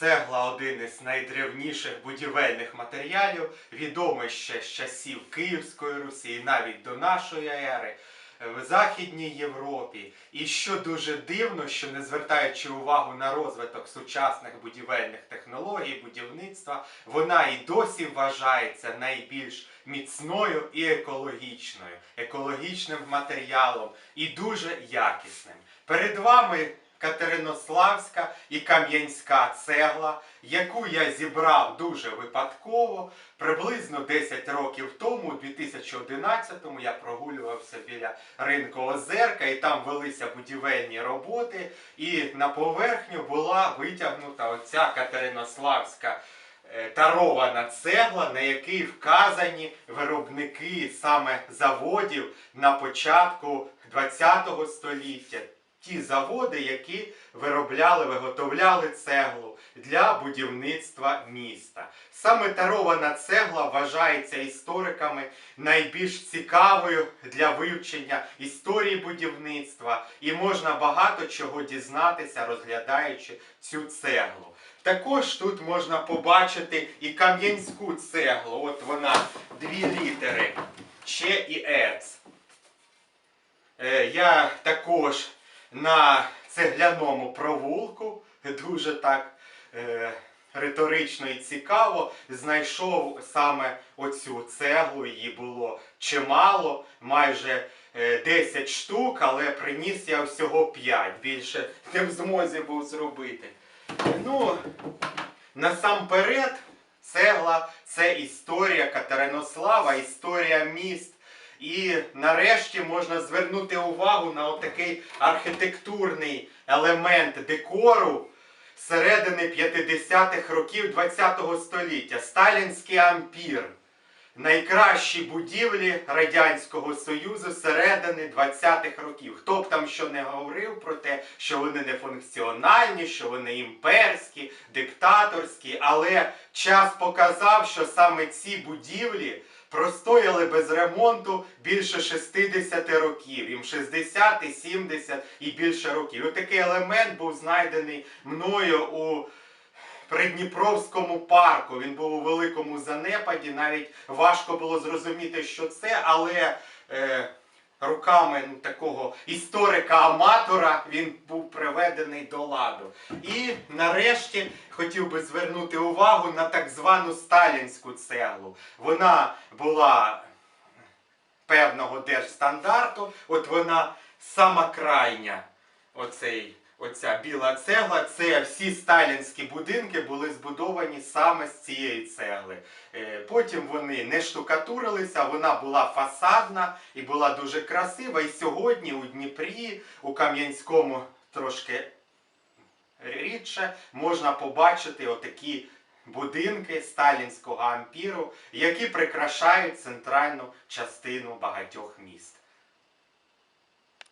Цегла один із найдревніших будівельних матеріалів, відомий ще з часів Київської Русі і навіть до нашої ери в Західній Європі. І що дуже дивно, що не звертаючи увагу на розвиток сучасних будівельних технологій, будівництва, вона і досі вважається найбільш міцною і екологічною, екологічним матеріалом і дуже якісним. Перед вами Катеринославська і Кам'янська цегла, яку я зібрав дуже випадково. Приблизно 10 років тому, у 2011-му, я прогулювався біля ринку Озерка, і там велися будівельні роботи. І на поверхню була витягнута оця Катеринославська е, тарована цегла, на якій вказані виробники саме заводів на початку ХХ століття. Ті заводи, які виробляли, виготовляли цеглу для будівництва міста. Саме тарована цегла вважається істориками найбільш цікавою для вивчення історії будівництва, і можна багато чого дізнатися, розглядаючи цю цеглу. Також тут можна побачити і кам'янську цеглу. От вона, дві літери Ч і Ец. Е, Я також на цегляному провулку дуже так е, риторично і цікаво знайшов саме оцю цеглу. Її було чимало, майже е, 10 штук, але приніс я всього 5. Більше не в змозі був зробити. Ну, насамперед, цегла це історія Катеринослава, історія міст. І нарешті можна звернути увагу на отакий архітектурний елемент декору середини 50-х років ХХ століття. Сталінський ампір. Найкращі будівлі Радянського Союзу середини 20-х років. Хто б там що не говорив про те, що вони не функціональні, що вони імперські, диктаторські, але час показав, що саме ці будівлі простояли без ремонту більше 60 років, їм 60, і 70 і більше років. І такий елемент був знайдений мною у Придніпровському парку. Він був у великому занепаді. Навіть важко було зрозуміти, що це, але е, руками ну, такого історика-аматора він був приведений до ладу. І нарешті хотів би звернути увагу на так звану сталінську цеглу. Вона була певного держстандарту, от вона сама крайня. Оцей, оця біла цегла, це всі сталінські будинки були збудовані саме з цієї цегли. Е, Потім вони не штукатурилися, вона була фасадна і була дуже красива. І сьогодні у Дніпрі, у Кам'янському трошки рідше можна побачити отакі будинки сталінського ампіру, які прикрашають центральну частину багатьох міст.